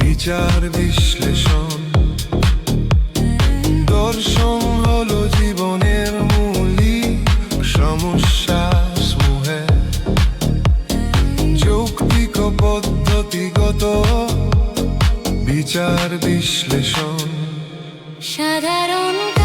বিচার বিশ্লেষণ। দর্শন হলো জীবনের মৌলিক সমস্যা সমূহে। যৌক্তিক পদ্ধতিগত বিচার বিশ্লেষণ। সাধারণ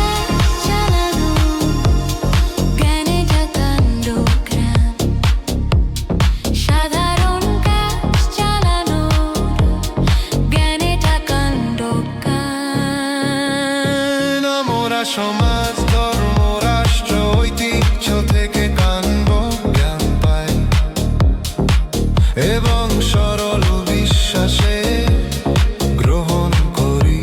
সমাজ, ধর্ম, রাষ্ট্র, ঐতিহ্য থেকে কানব জ্ঞান পাই এবং সরল বিশ্বাসে গ্রহণ করি।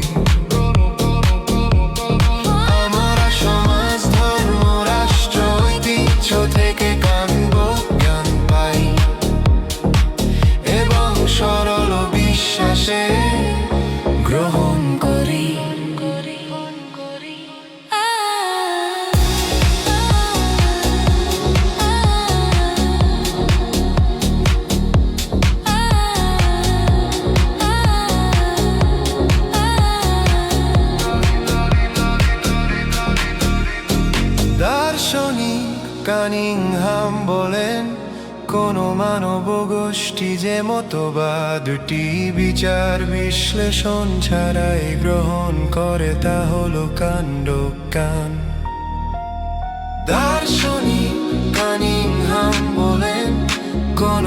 আমরা সমাজ, ধর্ম, রাষ্ট্র, ঐতিহ্য থেকে কানিংহাম বলেন, কোনো মানব গোষ্ঠী যে মতবাদটি বিচার বিশ্লেষণ ছাড়াই গ্রহণ করে, তা হল কাণ্ড কান। দার্শনিক কানিংহাম বলেন, কোন